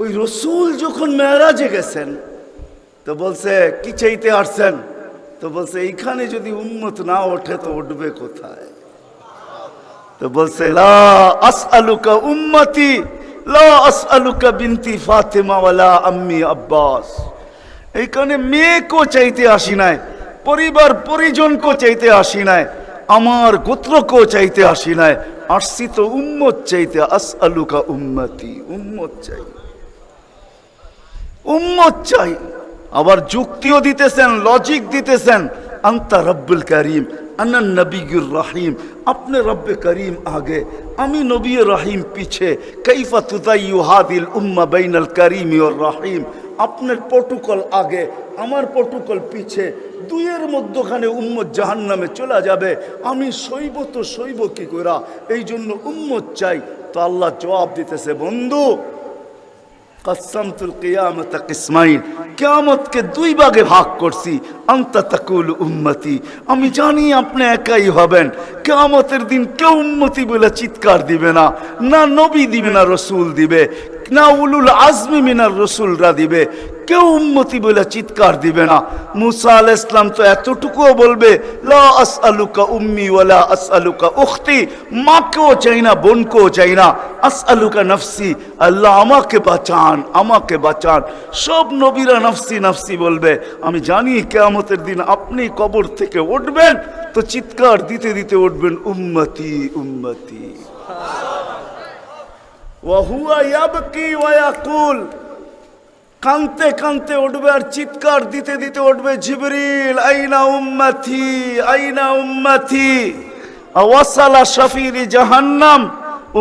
ওই রসুল যখন মেয়ারাজে গেছেন, তো বলছে, কি চাইতে আসছেন? তো বলছে, এইখানে যদি উন্মত না ওঠে, তো উঠবে কোথায়? তো বলছে, লা আসআলুকা উম্মতি, লা আসআলুকা বিনতি ফাতেমা ওয়ালা আম্মি আব্বাস। এইখানে মেয়েকেও চাইতে আসি নাই, পরিবার পরিজনকেও চাইতে আসি নাই, আমার গোত্রকেও চাইতে আসি নাই, আসছি তো উম্মত চাইতে, আসআলুকা উম্মতি, উম্মত চাই উম্মত চাই। আবার যুক্তিও দিতেছেন লজিক দিতেছেন। আন্তা রব্বুল করিম আনন নবীর রহিম। আপনি রব্বে করিম আগে, আমি নবী রহিম পিছে। কৈফা তুদাইয়ু হাদিল উম্মা বাইনাল করিম ওর রহিম। আপনার প্রটোকল আগে, আমার প্রটোকল পিছে। দুইয়ের মধ্যখানে উম্মত জাহান্নামে চলে যাবে। আমি সইব তো সইব কি করা এই জন্য উম্মত চাই। তো আল্লাহ জবাব দিতেছে, বন্ধু কসমতুল কিয়ামত কিসমাইন। কিয়ামতকে দুই ভাগে ভাগ করছি। আন্তা তাকুল উম্মতি। আমি জানি আপনি একাই হবেন। কিয়ামতের দিন কেউ উম্মতি বলে চিৎকার দিবে না না নবী দিবে, না রসুল দিবে, না উলুল আজমি মিনার রসুলরা দিবে। কেউ উম্মতি বলে চিৎকার দিবে না। মুসা আল ইসলাম তো এতটুকুও বলবে, লা আসআলুকা উম্মি ওয়ালা আসআলুকা উখতি, মাকেও চাই না, বোনকেও চাই না। আসআলুকা নফসি, আল্লাহ আমাকে বাঁচান আমাকে বাঁচান। সব নবীরা নফসি নফসি বলবে, আমি জানি কেয়ামতের দিন আপনি কবর থেকে উঠবেন, তো চিৎকার দিতে দিতে উঠবেন, উম্মতি উম্মতি। ওয়াহুয়া ইয়াবকি ওয়া ইয়াকুল কানতে কানতে উঠবে আর চিৎকার দিতে দিতে উঠবে, জিবরিল, আইনা উম্মতি আইনা উম্মতি। ওয়াসালা শফিরি জাহান্নাম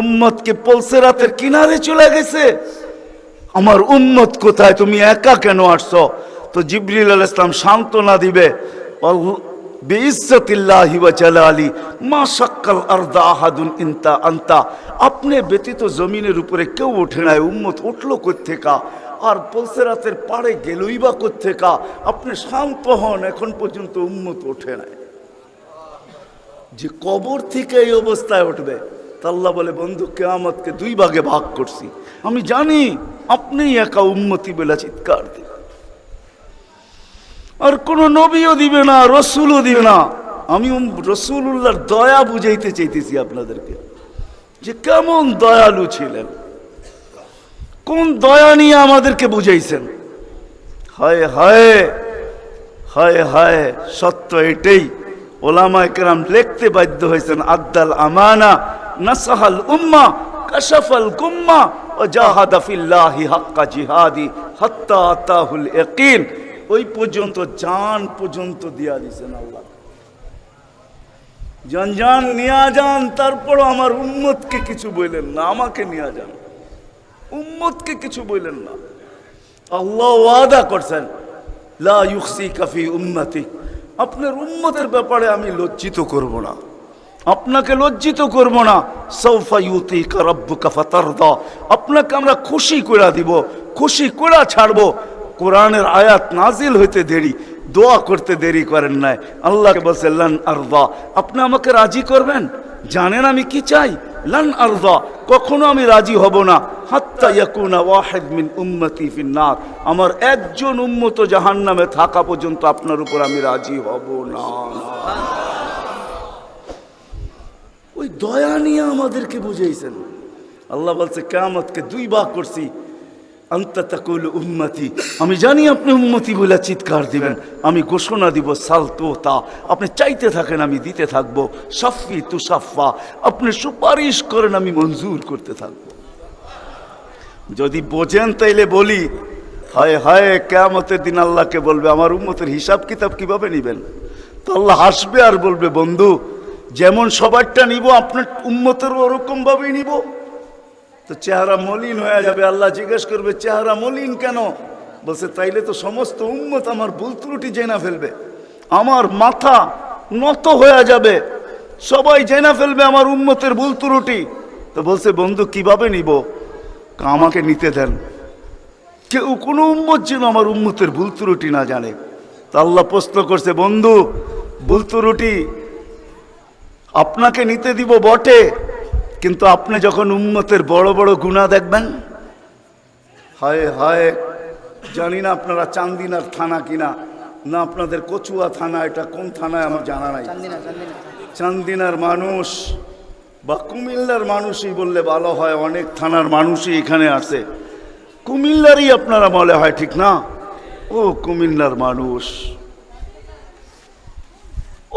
উম্মতকে পলসে রাতের কিনারে চলে গেছে। আমার উম্মত কোথায়? তুমি একা কেন আসছো? তো জিবরিল আল ইসলাম সান্ত্বনা দিবে বেইজ্জতিল্লাহি ওয়া জালালি, মা শাক্কাল আরদা আহাদুন ইনতা আপনি ব্যতীত জমিনের উপরে কেউ ওঠে নাই, উম্মত উঠল কোত্থেকা? আর পলসেরাতের পাড়ে গেলই বা কোত্থেকা? আপনি শান্ত হন, এখন পর্যন্ত উম্মত ওঠে নাই। যে কবর থেকে এই অবস্থায় উঠবে তাল্লা বলে, বন্ধু, কেয়ামতকে দুই ভাগে ভাগ করছি। আমি জানি আপনি একা উন্মতি বলে চিৎকার দিবেন। আর কোনো নবীও দিবে না, রসুলও দিবে না। আমি রসুল রসুল্লাহর দয়া বুঝাইতে চাইতেছি আপনাদেরকে যে কেমন দয়ালু ছিলেন। কোন দয়া নিয়ে আমাদেরকে বুঝাইছেন? হায় হায় হায় হায়, সত্য এটাই। ওলামা একরাম লিখতে বাধ্য হয়েছেন আদ্দাল আমানা নাসাহাল উম্মা, কাশাফাল গুম্মা ও জাহাদা ফিল্লাহি হাক্কা জিহাদি, হাত্তা আতাহুল ইয়াকিন। ওই পর্যন্ত, জান পর্যন্ত দিয়া দিছেন আল্লাহ। যান যান নিয়া যান তারপর আমার উম্মতকে কিছু বললেন না, আমাকে নিয়া যান। উম্মতকে কিছু বললেন না। আল্লাহ ওয়াদা করছেন, লা ইউসি কাফি উম্মতি আপনার উম্মতের ব্যাপারে আমি লজ্জিত করব না। আপনাকে লজ্জিত করব না। সৌফা ইউতি রব্বুকা ফাতারদা। আপনাকে আমরা খুশি করে দিব, খুশি করে ছাড়বো। কোরআনের আয়াত নাজিল হইতে দেরি, দোয়া করতে দেরি করেন নাই। আল্লাহকে বলছে, লান আরদা। আপনি আমাকে রাজি করবেন? জানেন আমি কি চাই? লান আরদা কখনো আমি রাজি হব না। হাত্তা ইয়াকুনা ওয়াহিদ মিন উম্মতি ফিন্নার। আমার একজন উম্মত জাহান্নামে থাকা পর্যন্ত আপনার উপর আমি রাজি হব না। ওই দয়া নিয়ে আমাদেরকে বুঝাইছেন। আল্লাহ বলছে, কেয়ামতকে দুই ভাগ করছি। আমি জানি আপনি উম্মতি বলে চিৎকার দিবেন। আমি ঘোষণা দিব সালতো তা আপনি চাইতে থাকেন, আমি দিতে থাকব। সাফি তুসাফা আপনি সুপারিশ করেন, আমি মঞ্জুর করতে থাকব। যদি বোঝেন, তাইলে বলি, হায় হায়, কেয়ামতের দিন আল্লাহকে বলবে, আমার উম্মতের হিসাব কিতাব কীভাবে নিবেন? তো আল্লাহ হাসবে আর বলবে, বন্ধু, যেমন সবারটা নিব, আপনার উম্মতেরও ওরকম ভাবেই নিব। তো চেহারা মলিন হয়ে যাবে। আল্লাহ জিজ্ঞেস করবে, চেহারা মলিন কেন? বলছে, তাইলে তো সমস্ত উন্মত আমার ভুল ত্রুটি জেনা ফেলবে। আমার মাথা নত হয়ে যাবে। সবাই জেনা ফেলবে আমার উন্মতের ভুল ত্রুটি। তো বলছে, বন্ধু, কীভাবে নিব? আমাকে নিতে দেন। কেউ কোনো উম্মত যেন আমার উম্মতের ভুল ত্রুটি না জানে। তা আল্লাহ প্রশ্ন করছে, বন্ধু, ভুল ত্রুটি আপনাকে নিতে দিব বটে। কিন্তু আপনি যখন উম্মতের বড় বড় গুণা দেখবেন হায় হায় জানি না আপনারা চান্দিনার থানা কিনা না আপনাদের কচুয়া থানা এটা কোন থানায় আমার জানা নাই। চান্দিনা চান্দিনা। চান্দিনার মানুষ বা কুমিল্লার মানুষই বললে ভালো হয় অনেক থানার মানুষই এখানে আছে। কুমিল্লারই আপনারা বলে হয় ঠিক না? ও কুমিল্লার মানুষ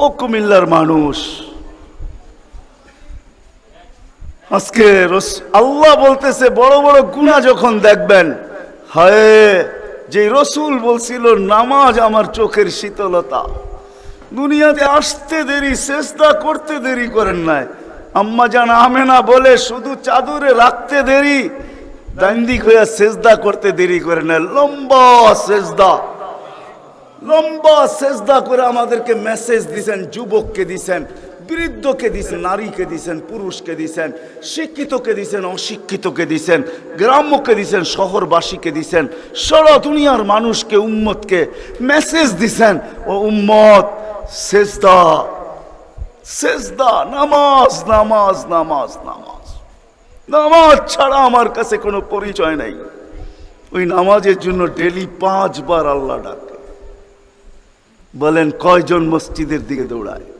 ও কুমিল্লার মানুষ। আজকে আল্লাহ বলতেছে, বড় বড় গুণা যখন দেখবেন, হায় যে রসুল বলছিল, নামাজ আমার চোখের শীতলতা। দুনিয়াতে আসতে দেরি, চেষ্টা করতে দেরি করেন নাই। আম্মা জান আমেনা বলে, শুধু চাদরে রাখতে দেরি দান্দিক হইয়া সেজদা করতে দেরি করে না লম্বা সেজদা লম্বা সেজদা করে আমাদেরকে মেসেজ দিছেন, যুবককে দিছেন। বৃদ্ধকে দিছেন, নারীকে দিছেন, পুরুষকে দিছেন, শিক্ষিতকে দিছেন, অশিক্ষিতকে দিছেন, গ্রাম্যকে দিছেন, শহরবাসীকে দিছেন, সারা দুনিয়ার মানুষকে, উম্মতকে মেসেজ দিছেন, ও উম্মত, সেজদা সেজদা, নামাজ নামাজ নামাজ নামাজ। নামাজ ছাড়া আমার কাছে কোনো পরিচয় নাই। ওই নামাজের জন্য ডেলি পাঁচবার আল্লাহ ডাকে। বলেন, কয়জন মসজিদের দিকে দৌড়ায়?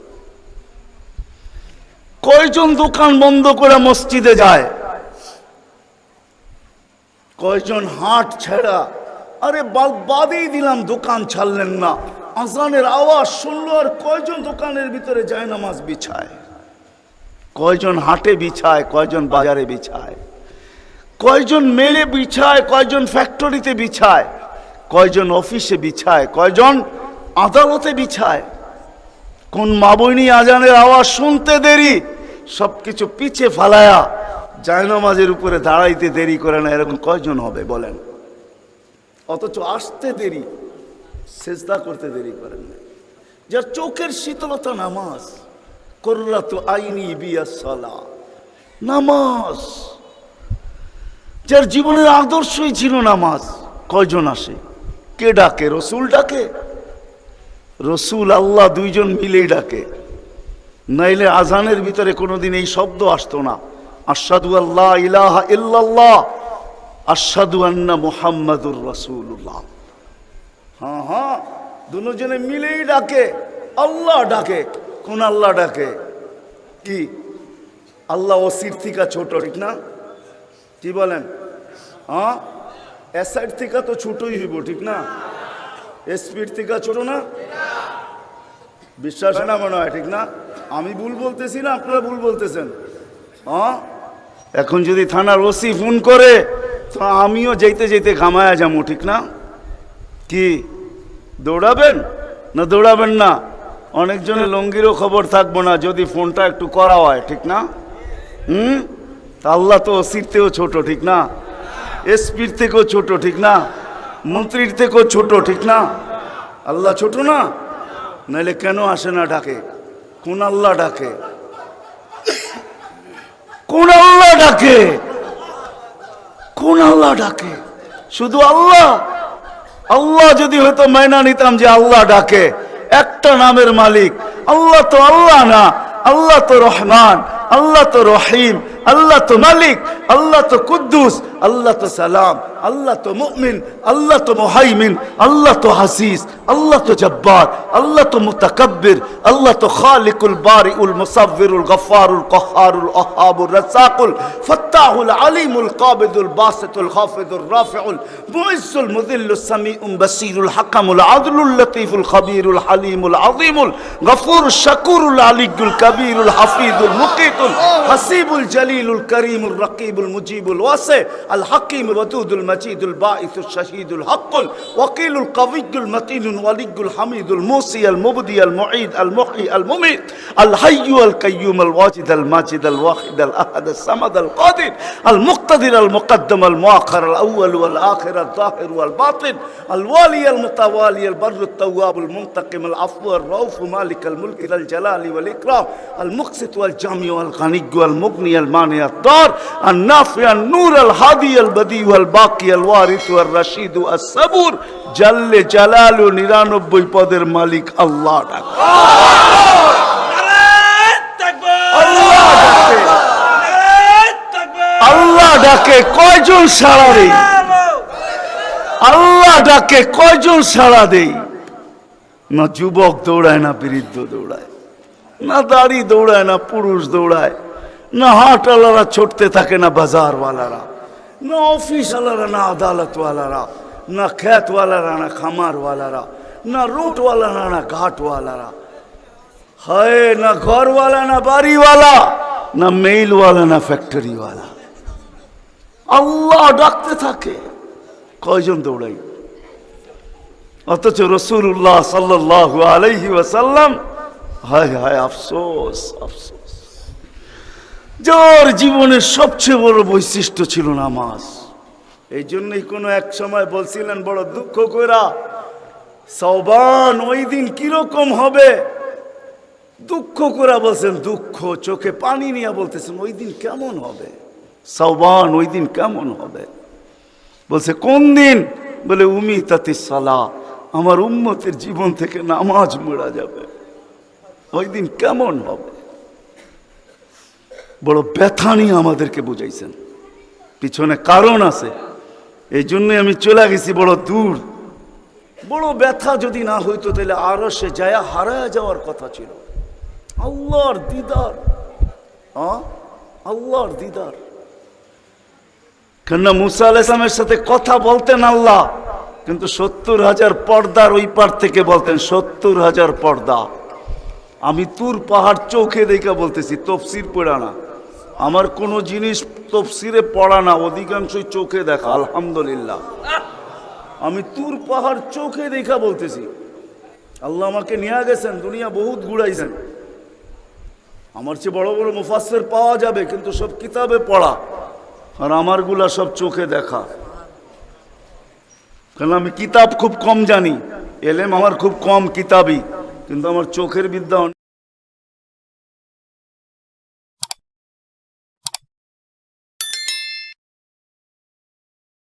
কয়জন দোকান বন্ধ করে মসজিদে যায়? কয়জন হাট ছেড়া? আরে বাদ- বাদেই দিলাম, দোকান ছাড়লেন না। আজানের আওয়াজ শুনলো আর কয়জন দোকানের ভিতরে যায় নামাজ বিছায়? কয়জন হাটে বিছায়, কয়জন বাজারে বিছায়? কয়জন মেলে বিছায়, কয়জন ফ্যাক্টরিতে বিছায়? কয়জন অফিসে বিছায়, কয়জন আদালতে বিছায়? কোন মাবইনি আজানের আওয়াজ শুনতে দেরি? সব কিছু পিছে ফালায়া জায়নামাজের উপরে দাঁড়াইতে দেরি করে না, এরকম কয়জন হবে বলেন? অথচ আসতে দেরি, সেজদা করতে দেরি করেন না। যার চোখের শীতলতা নামাজ করলা তো আইনি বিয়া সলা, নামাজ। যার জীবনের আদর্শই ছিল নামাজ, কয়জন আসে? কে ডাকে? রসুল ডাকে? রসুল আল্লাহ দুইজন মিলেই ডাকে। নাইলে আজানের ভিতরে কোনোদিন এই শব্দ আসতো না। আসাদু আল্লাহ ইলাহা ইল্লাল্লাহ আসাদু আন্না মুহাম্মাদুর রসুল্লাহ হ্যাঁ হ্যাঁ দুজনে মিলেই ডাকে, আল্লাহ ডাকে। কোন আল্লাহ ডাকে? কি? আল্লাহ ওসির থেকে ছোট, ঠিক না? কি বলেন? হ্যাঁ এসআইড থেকে তো ছোটই হইব, ঠিক না? এসপির থেকে ছোট না? বিশ্বাস না মনে হয়, ঠিক না? আমি ভুল বলতেছি না, আপনারা ভুল বলতেছেন। হ্যাঁ? এখন যদি থানার ওসি ফোন করে, তো আমিও যেতে যেতে ঘামায়া যাব, ঠিক না? কি, দৌড়াবেন? না দৌড়াবেন না। অনেকজনের লঙ্গিরও খবর থাকব না, যদি ফোনটা একটু করা হয়, ঠিক না? হুম? আল্লাহ তো ওসির থেকেও ছোট, ঠিক না? এসপির থেকেও ছোট, ঠিক না? মন্ত্রীর থেকেও ছোট, ঠিক না? আল্লাহ ছোট না? নাইলে কেন আসে না ডাকে কোন আল্লাহ ডাকে? কোন আল্লাহ ডাকে? কোন আল্লাহ ডাকে? শুধু আল্লাহ? আল্লাহ যদি হয়তো মাইনা নিতাম যে আল্লাহ ডাকে, একটা নামের মালিক। আল্লাহ তো আল্লাহ না, আল্লাহ তো রহমান, আল্লাহ তো রহিম, আল্লাহ তো মালিক, আল্লাহ তো কুদ্দুস আল্লাহ তো সালাম, আল্লাহ তো মুমিন, আল্লাহ তো মুহাইমিন, আল্লাহ তো হাসিস, আল্লাহ তো জব্বার, আল্লাহ তো মুতাকাব্বির, আল্লাহ তো খালিকুল বারিউল মুসাব্বিরুল গফফারুল কহারুল আহাবুর রাসাকুল ফাত্তাহুল আলিমুল কাবিদুল বাসিতুল খাফিদুল রাফিউল, মুইজ্জুল মুযিল্লুস সামিউল বাসীরুল হাকামুল আদলুল লতীফুল খবীরুল হালিমুল আযীমুল, গফুরুশ শাকুরুল আলিয়ুল কবীরুল হাফিজুল মুকিতুল, হাসিবুল জলিলুল করিমুল রকিবুল মুজিবুল ওয়াসি আল হাকিমুল ওয়াদুদুল মজিদুল বাঈসুল শাহীদুল হকুল ওয়াকিলুল কবিয়ুল মতিনুল ওয়ালিয়ুল হামিদুল মুসি আল মুবদি আল মুঈদ আল মুহয়ি আল মুমিত আল হাইয়্যু আল কাইয়্যুম আল ওয়াজিদ আল মাজিদ আল ওয়াহিদ আল আহাদ আল সামাদ আল কাদির আল মুক্তাদির আল মুকদ্দম আল মুআখির আল আউয়াল ওয়াল আখির আল যাহির ওয়াল বাতিন আল ওয়ালি আল ওয়াল ওয়াল ওয়াল ওয়াল বদি ওয়াল বাকি আল ওয়ারিস ওয়াল রশিদ আল সাবুর, জাল্লে জালালু মালিক আল্লাহ ডাক। কয়জন সারারে আল্লাহ ডাকে কয়জন সাড়া দেই? না যুবক দৌড়ায়, না বৃদ্ধ দৌড়ায়, না দাড়ি দৌড়ায়, না পুরুষ দৌড়ায়, না হাটওয়ালারা ছুটতে থাকে, না বাজারওয়ালারা। না অফিসওয়ালারা না আদালতওয়ালারা না খ্যাতওয়ালারা না খামারওয়ালারা না রুটওয়ালারা না ঘাটওয়ালারা হায়, না ঘরওয়ালা না বাড়িওয়ালা না মেইলওয়ালা না ফ্যাক্টরিওয়ালা আল্লাহ ডাকতে থাকে। কয়জন দৌড়াই? অথচ রসুল্লাহ সাল্লাহ আলাইহি ওয়াসাল্লাম, হায় হায়, আফসোস আফসোস। যার জীবনের সবচেয়ে বড় বৈশিষ্ট্য ছিল নামাজ। এই জন্যই কোনো এক সময় বলছিলেন, বড় দুঃখ কইরা সবান ওই দিন কীরকম হবে? দুঃখ করে বলছেন, দুঃখ, চোখে পানি নিয়ে বলতেছেন, ওই দিন কেমন হবে? সবান ওই দিন কেমন হবে? বলছে, কোন দিন? বলে উমি তাতে সালা, আমার উম্মতের জীবন থেকে নামাজ মোড়া যাবে। ওই দিন কেমন হবে? বড় ব্যথা নিয়ে আমাদেরকে বুঝাইছেন। পিছনে কারণ আছে। এই জন্যই আমি চলে গেছি বড় দূর। বড় ব্যথা যদি না হইতো তাহলে আরও সে যায় হারায় যাওয়ার কথা ছিল। আল্লাহর দিদার। আল্লাহর দিদার। কেননা মুসা আলাইসলামের সাথে কথা বলতেন আল্লাহ, কিন্তু সত্তর হাজার পর্দার ওই পার থেকে বলতেন, সত্তর হাজার পর্দা। আমি তুর পাহাড় চোখে দেখা বলতেছি, তফসির পড়া না। আমার কোনো জিনিস তফসিরে পড়া না, অধিকাংশই চোখে দেখা, আলহামদুলিল্লাহ। আমি তুর পাহাড় চোখে দেখা বলতেছি। আল্লাহ আমাকে নিয়ে গেছেন, দুনিয়া বহুত ঘুরাইছেন। আমার চেয়ে বড় বড় মুফাসের পাওয়া যাবে, কিন্তু সব কিতাবে পড়া, আর আমারগুলা সব চোখে দেখা। কারণ আমি কিতাব খুব কম জানি, এলেম আমার খুব কম কিতাবই, কিন্তু আমার চোখের বিদ্যা